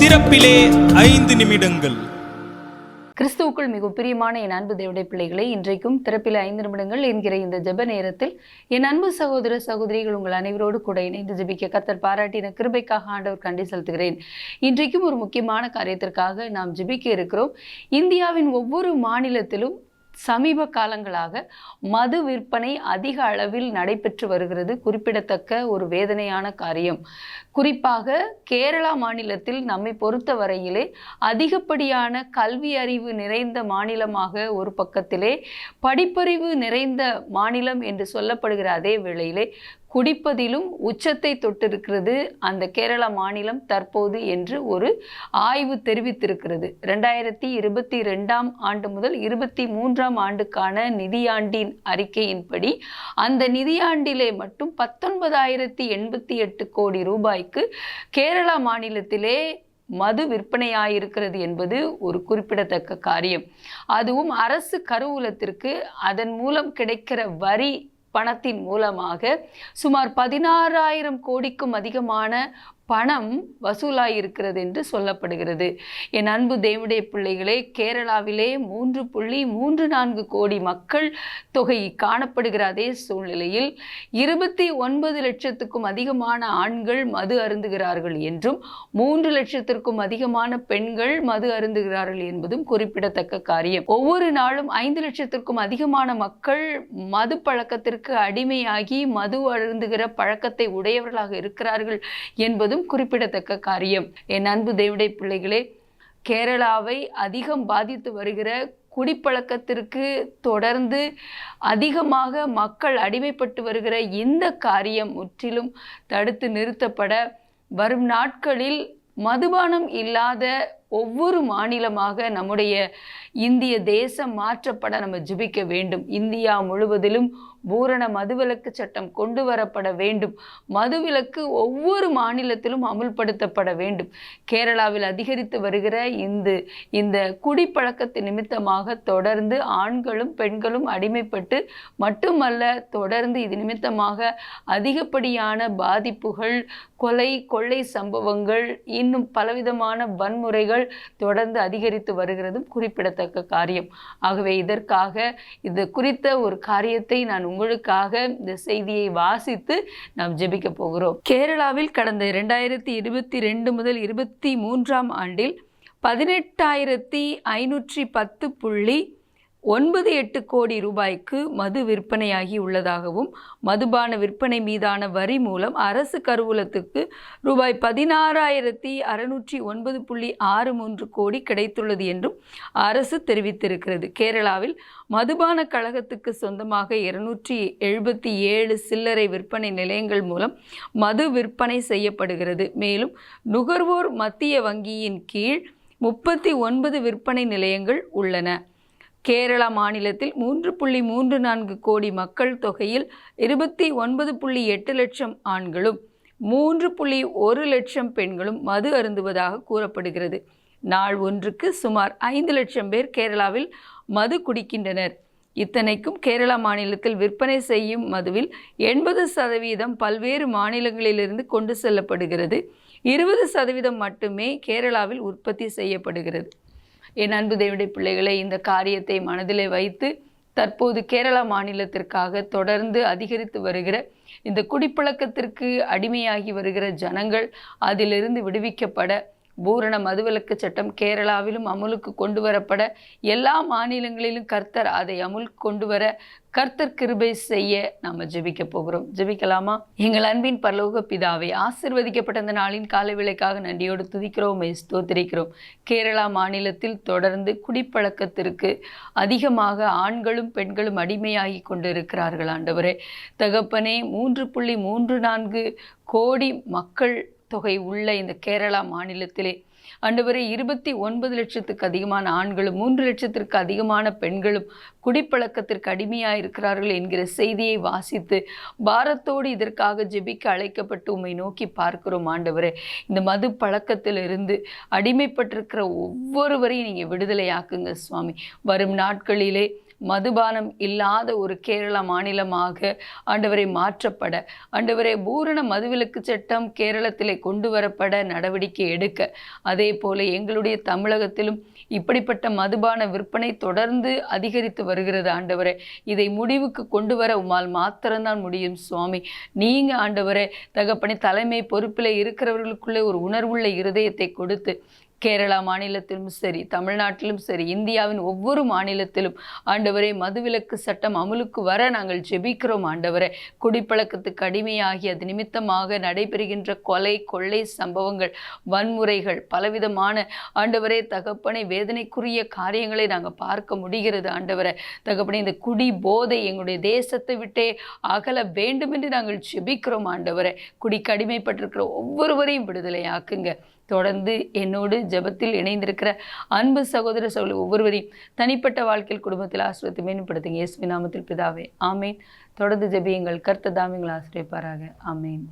திறப்பிலே ஐந்து நிமிடங்கள். கிறிஸ்துவுக்குள் மிக பிரியமான என் அன்பு தேவடைய பிள்ளைகளை இன்றைக்கும் திறப்பில் ஐந்து நிமிடங்கள் என்கிற இந்த ஜெப நேரத்தில் என் அன்பு சகோதர சகோதரிகள் உங்கள் அனைவரோடு கூட இணைந்து ஜெபிக்க கத்தர் பாராட்டின கிருபைக்காக ஆண்டவர் கண்டி செலுத்துகிறேன். இன்றைக்கும் ஒரு முக்கியமான காரியத்திற்காக நாம் ஜெபிக்க இருக்கிறோம். இந்தியாவின் ஒவ்வொரு மாநிலத்திலும் சமீப காலங்களாக மது விற்பனை அதிக அளவில் நடைபெற்று வருகிறது. குறிப்பிடத்தக்க ஒரு வேதனையான காரியம். குறிப்பாக கேரளா மாநிலத்தில் நம்மை பொறுத்த வரையிலே அதிகப்படியான கல்வி அறிவு நிறைந்த மாநிலமாக ஒரு பக்கத்திலே படிப்பறிவு நிறைந்த மாநிலம் என்று சொல்லப்படுகிற அதே வேளையிலே குடிப்பதிலும் உச்சத்தை தொட்டிருக்கிறது அந்த கேரள மாநிலம் தற்போது என்று ஒரு ஆய்வு தெரிவித்திருக்கிறது. ரெண்டாயிரத்தி இருபத்தி ரெண்டாம் ஆண்டு முதல் இருபத்தி மூன்றாம் ஆண்டுக்கான நிதியாண்டின் அறிக்கையின்படி அந்த நிதியாண்டிலே மட்டும் பத்தொன்பதாயிரத்தி எண்பத்தி எட்டு கோடி ரூபாய்க்கு கேரளா மாநிலத்திலே மது விற்பனையாயிருக்கிறது என்பது ஒரு குறிப்பிடத்தக்க காரியம். அதுவும் அரசு கருவூலத்திற்கு அதன் மூலம் கிடைக்கிற வரி பணத்தின் மூலமாக சுமார் பதினாறாயிரம் கோடிக்கும் அதிகமான பணம் வசூலாயிருக்கிறது என்று சொல்லப்படுகிறது. என் அன்பு தேவடைய பிள்ளைகளே கேரளாவிலே மூன்று புள்ளி மூன்று நான்கு கோடி மக்கள் தொகை காணப்படுகிற அதே சூழ்நிலையில் இருபத்தி ஒன்பது லட்சத்துக்கும் அதிகமான ஆண்கள் மது அருந்துகிறார்கள் என்றும் மூன்று லட்சத்திற்கும் அதிகமான பெண்கள் மது அருந்துகிறார்கள் என்பதும் குறிப்பிடத்தக்க காரியம். ஒவ்வொரு நாளும் ஐந்து லட்சத்திற்கும் அதிகமான மக்கள் மது பழக்கத்திற்கு அடிமையாகி மது அருந்துகிற பழக்கத்தை உடையவர்களாக இருக்கிறார்கள் என்பதும் குறிப்பிடத்தக்க காரியம். என் அன்பு தேவிடை பிள்ளைகளே கேரளாவை அதிகம் பாதித்து வருகிற குடிப்பழக்கத்திற்கு தொடர்ந்து அதிகமாக மக்கள் அடிமைப்பட்டு வருகிற இந்த காரியம் முற்றிலும் தடுத்து நிறுத்தப்பட வரும் நாட்களில் மதுபானம் இல்லாத ஒவ்வொரு மாநிலமாக நம்முடைய இந்திய தேசம் மாற்றப்பட நம்ம ஜிபிக்க வேண்டும். இந்தியா முழுவதிலும் பூரண மதுவிலக்கு சட்டம் கொண்டு வரப்பட வேண்டும். மதுவிலக்கு ஒவ்வொரு மாநிலத்திலும் அமுல்படுத்தப்பட வேண்டும். கேரளாவில் அதிகரித்து வருகிற இந்த இந்த குடிப்பழக்கத்தின் நிமித்தமாக தொடர்ந்து ஆண்களும் பெண்களும் அடிமைப்பட்டு மட்டுமல்ல தொடர்ந்து இது நிமித்தமாக அதிகப்படியான பாதிப்புகள் கொலை கொள்ளை சம்பவங்கள் இன்னும் பலவிதமான வன்முறைகள் தொடர்ந்து அதிகரித்து வருகிறதும் குறிப்பிடத்தக்க காரியம். ஆகவே இதற்காக இது குறித்த ஒரு காரியத்தை நான் உங்களுக்காக இந்த செய்தியை வாசித்து நாம் ஜெபிக்க போகிறோம். கேரளாவில் கடந்த இரண்டாயிரத்தி இருபத்தி ரெண்டு முதல் இருபத்தி மூன்றாம் ஆண்டில் பதினெட்டாயிரத்தி ஐநூற்றி பத்து புள்ளி ஒன்பது எட்டு கோடி ரூபாய்க்கு மது விற்பனையாகி உள்ளதாகவும் மதுபான விற்பனை மீதான வரி மூலம் அரசு கருவூலத்துக்கு ரூபாய் பதினாறாயிரத்தி அறுநூற்றி ஒன்பது புள்ளி ஆறு மூன்று கோடி கிடைத்துள்ளது என்றும் அரசு தெரிவித்திருக்கிறது. கேரளாவில் மதுபான கழகத்துக்கு சொந்தமாக இருநூற்றி எழுபத்தி ஏழு சில்லறை விற்பனை நிலையங்கள் மூலம் மது விற்பனை செய்யப்படுகிறது. மேலும் நுகர்வோர் மத்திய வங்கியின் கீழ் முப்பத்தி ஒன்பது விற்பனை நிலையங்கள் உள்ளன. கேரளா மாநிலத்தில் மூன்று புள்ளி மூன்று நான்கு கோடி மக்கள் தொகையில் இருபத்தி ஒன்பது புள்ளி எட்டு லட்சம் ஆண்களும் மூன்று புள்ளி ஒரு லட்சம் பெண்களும் மது அருந்துவதாக கூறப்படுகிறது. நாள் ஒன்றுக்கு சுமார் ஐந்து லட்சம் பேர் கேரளாவில் மது குடிக்கின்றனர். இத்தனைக்கும் கேரளா மாநிலத்தில் விற்பனை செய்யும் மதுவில் எண்பது சதவீதம் பல்வேறு மாநிலங்களிலிருந்து கொண்டு செல்லப்படுகிறது. இருபது சதவீதம் மட்டுமே கேரளாவில் உற்பத்தி செய்யப்படுகிறது. என் அன்பு தேவடைய பிள்ளைகளை இந்த காரியத்தை மனதிலே வைத்து தற்போது கேரளா மாநிலத்திற்காக தொடர்ந்து அதிகரித்து வருகிற இந்த குடிப்பழக்கத்திற்கு அடிமையாகி வருகிற ஜனங்கள் அதிலிருந்து விடுவிக்கப்பட பூரண மதுவிலக்கு சட்டம் கேரளாவிலும் அமுலுக்கு கொண்டு வரப்பட எல்லா மாநிலங்களிலும் கர்த்தர் அதை அமுல் கொண்டு வர கர்த்தர் கிருபை செய்ய நாம் ஜெபிக்க போகிறோம். ஜெபிக்கலாமா? எங்கள் அன்பின் பரலோக பிதாவை ஆசிர்வதிக்கப்பட்ட இந்த நாளின் காலை விலைக்காக நன்றியோடு துதிக்கிறோம் ஸ்தோத்திரிக்கிறோம். கேரளா மாநிலத்தில் தொடர்ந்து குடிப்பழக்கத்திற்கு அதிகமாக ஆண்களும் பெண்களும் அடிமையாகி கொண்டிருக்கிறார்கள் ஆண்டவரே. தகப்பனே மூன்று புள்ளி மூன்று நான்கு கோடி மக்கள் தொகை உள்ள இந்த கேரளா மாநிலத்திலே. ஆண்டவரே இருபத்தி ஒன்பது லட்சத்துக்கு அதிகமான ஆண்களும் மூன்று லட்சத்திற்கு அதிகமான பெண்களும் குடிப்பழக்கத்திற்கு அடிமையாக இருக்கிறார்கள் என்கிற செய்தியை வாசித்து பாரத்தோடு இதற்காக ஜெபிக்க அழைக்கப்பட்டு உம்மை நோக்கி பார்க்கிறோம் ஆண்டவரே. இந்த மது பழக்கத்திலிருந்து அடிமைப்பட்டிருக்கிற ஒவ்வொருவரையும் நீங்கள் விடுதலையாக்குங்க சுவாமி. வரும் நாட்களிலே மதுபானம் இல்லாத ஒரு கேரள மாநிலமாக ஆண்டவரை மாற்றப்பட ஆண்டவரை பூரண மதுவிலக்கு சட்டம் கேரளத்திலே கொண்டு வரப்பட நடவடிக்கை எடுக்க. அதே போல எங்களுடைய தமிழகத்திலும் இப்படிப்பட்ட மதுபான விற்பனை தொடர்ந்து அதிகரித்து வருகிறது ஆண்டவரே. இதை முடிவுக்கு கொண்டு வர உமால் மாத்திரம்தான் முடியும் சுவாமி. நீங்க ஆண்டவரே தகப்பனை தலைமை பொறுப்பில் இருக்கிறவர்களுக்குள்ளே ஒரு உணர்வுள்ள இருதயத்தை கொடுத்து கேரளா மாநிலத்திலும் சரி தமிழ்நாட்டிலும் சரி இந்தியாவின் ஒவ்வொரு மாநிலத்திலும் ஆண்டவரே மதுவிலக்கு சட்டம் அமலுக்கு வர நாங்கள் ஜெபிக்கிறோம் ஆண்டவரே. குடிப்பழக்கத்துக்கு அடிமையாகி அது நிமித்தமாக நடைபெறுகின்ற கொலை கொள்ளை சம்பவங்கள் வன்முறைகள் பலவிதமான ஆண்டவரே தகப்பனை வேதனைக்குரிய காரியங்களை நாங்கள் பார்க்க முடிகிறது ஆண்டவரே. தகப்பனை இந்த குடி போதை எங்களுடைய தேசத்தை விட்டே அகல வேண்டும் என்று நாங்கள் ஜெபிக்கிறோம் ஆண்டவரே. குடிக்கு அடிமைப்பட்டிருக்கிற ஒவ்வொருவரையும் விடுதலையாக்குங்க. தொடர்ந்து என்னோடு ஜெபத்தில் இணைந்திருக்கிற அன்பு சகோதர சகோதரி ஒவ்வொருவரையும் தனிப்பட்ட வாழ்க்கையில் குடும்பத்தில் ஆசிரியத்தை மேம்படுத்துங்க இயேசுவின் நாமத்தில் பிதாவே. ஆமேன். தொடர்ந்து ஜபியுங்கள். கர்த்த தாமியங்கள் ஆசிரியப்பாராக ஆமேன்.